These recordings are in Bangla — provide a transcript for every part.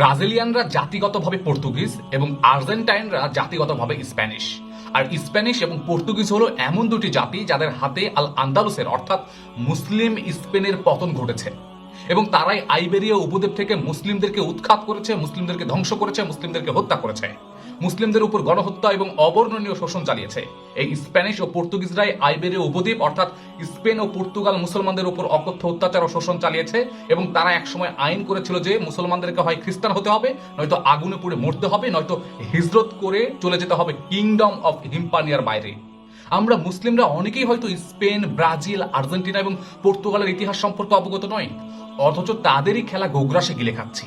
ব্রাজিলিয়ানরা জাতিগতভাবে পর্তুগিজ এবং আর্জেন্টাইনরা জাতিগতভাবে স্প্যানিশ। আর স্প্যানিশ এবং পর্তুগিজ হলো এমন দুটি জাতি যাদের হাতে আল আন্দালুসের অর্থাৎ মুসলিম স্পেনের পতন ঘটেছে। এবং তারাই আইবেরিয়া উপদ্বীপ থেকে মুসলিমদেরকে উৎখাত করেছে, মুসলিমদেরকে ধ্বংস করেছে, মুসলিমদেরকে হত্যা করেছে। মুসলিমদের উপর গণহত্যা এবং অবর্ণনীয় শোষণ চালিয়েছে। এই স্প্যানিশ ও পর্তুগিজরাই আইবেরিয়া উপদ্বীপ, অর্থাৎ স্পেন ও পর্তুগাল মুসলমানদের উপর অকথ্য অত্যাচার ও শোষণ চালিয়েছে এবং তারা একসময় আইন করেছিল যে মুসলমানদেরকে হয় খ্রিস্টান হতে হবে, নয়তো আগুনে পুড়ে মরতে হবে, নয়তো হিজরত করে চলে যেতে হবে কিংডম অফ হিম্পানিয়ার বাইরে। আমরা মুসলিমরা অনেকেই হয়তো স্পেন, ব্রাজিল, আর্জেন্টিনা এবং পর্তুগালের ইতিহাস সম্পর্কে অবগত নয়। অথচ তাদেরই খেলা গোগ্রাসে গিলে খাচ্ছি।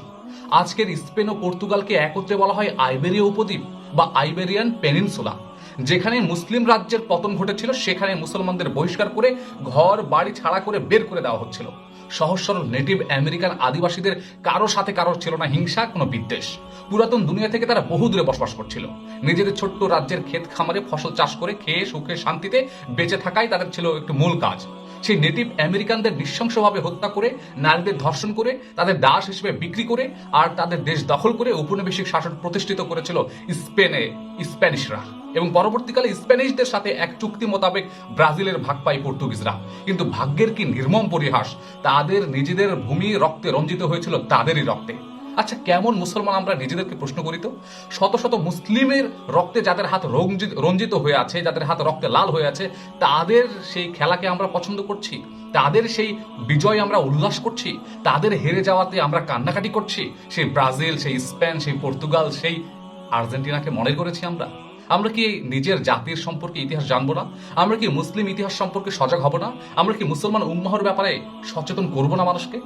আজকের স্পেন ও পর্তুগালকে একত্রে বলা হয় আইবেরিয়া উপদ্বীপ বা আইবেরিয়ান পেনিনসুলা। যেখানে মুসলিম রাজ্যের পতন ঘটেছিল, সেখানে মুসলমানদের বহিষ্কার করে ঘর, বাড়ি ছাড়া করে বের করে দেওয়া হচ্ছিল। সহজ নেটিভ আমেরিকান আদিবাসীদের কারও সাথে কারোর ছিল না হিংসা, কোনো বিদ্বেষ। পুরাতন দুনিয়া থেকে তারা বহু দূরে বসবাস করছিল। নিজেদের ছোট্ট রাজ্যের ক্ষেত খামারে ফসল চাষ করে খেয়ে, সুখে, শান্তিতে বেঁচে থাকাই তাদের ছিল একটি মূল কাজ। সেই নেটিভ আমেরিকানদের নৃশংসভাবে হত্যা করে, নারীদের ধর্ষণ করে, তাদের দাস হিসেবে বিক্রি করে, আর তাদের দেশ দখল করে উপনিবেশিক শাসন প্রতিষ্ঠিত করেছিল স্পেনে, স্প্যানিশরা। এবং পরবর্তীকালে স্প্যানিশদের সাথে এক চুক্তি মোতাবেক ব্রাজিলের ভাগ পায় পর্তুগিজরা। কিন্তু ভাগ্যের কি নির্মম পরিহাস, তাদের নিজেদের ভূমি রক্তে রঞ্জিত হয়েছিল তাদেরই রক্তে। আচ্ছা কেমন মুসলমান আমরা নিজেদেরকে প্রশ্ন করি তো? শত শত মুসলিমের রক্তে যাদের হাত রঞ্জিত হয়ে আছে, যাদের হাত রক্তে লাল হয়ে আছে, তাদের সেই খেলাকে আমরা পছন্দ করছি? তাদের সেই বিজয় আমরা উল্লাস করছি? তাদের হেরে যাওয়াতে আমরা কান্নাকাটি করছি? সেই ব্রাজিল, সেই স্পেন, সেই পর্তুগাল, সেই আর্জেন্টিনাকে মনে করেছি আমরা? আমরা কি নিজের জাতির সম্পর্কে ইতিহাস জানব না? আমরা কি মুসলিম ইতিহাস সম্পর্কে সজাগ হব না? আমরা কি মুসলমান উম্মাহর ব্যাপারে সচেতন করব না মানুষকে?